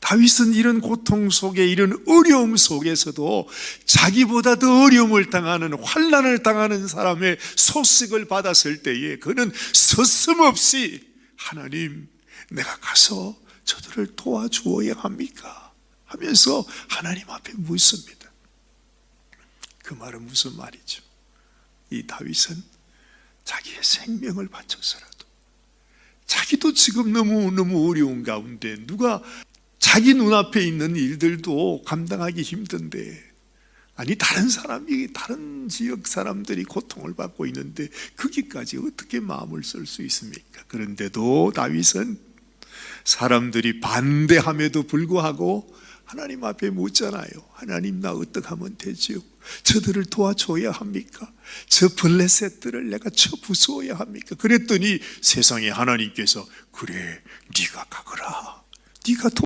다윗은 이런 고통 속에 이런 어려움 속에서도 자기보다 더 어려움을 당하는 환난을 당하는 사람의 소식을 받았을 때에 그는 서슴없이 하나님 내가 가서 저들을 도와주어야 합니까? 하면서 하나님 앞에 묻습니다. 그 말은 무슨 말이죠? 이 다윗은 자기의 생명을 바쳐서라도 자기도 지금 너무너무 어려운 가운데 누가 자기 눈앞에 있는 일들도 감당하기 힘든데 아니 다른 사람이 다른 지역 사람들이 고통을 받고 있는데 거기까지 어떻게 마음을 쓸 수 있습니까? 그런데도 다윗은 사람들이 반대함에도 불구하고 하나님 앞에 묻잖아요. 하나님 나 어떻게 하면 되지요? 저들을 도와줘야 합니까? 저 블레셋들을 내가 쳐 부수어야 합니까? 그랬더니 세상에 하나님께서 그래 네가 가거라. 네가 도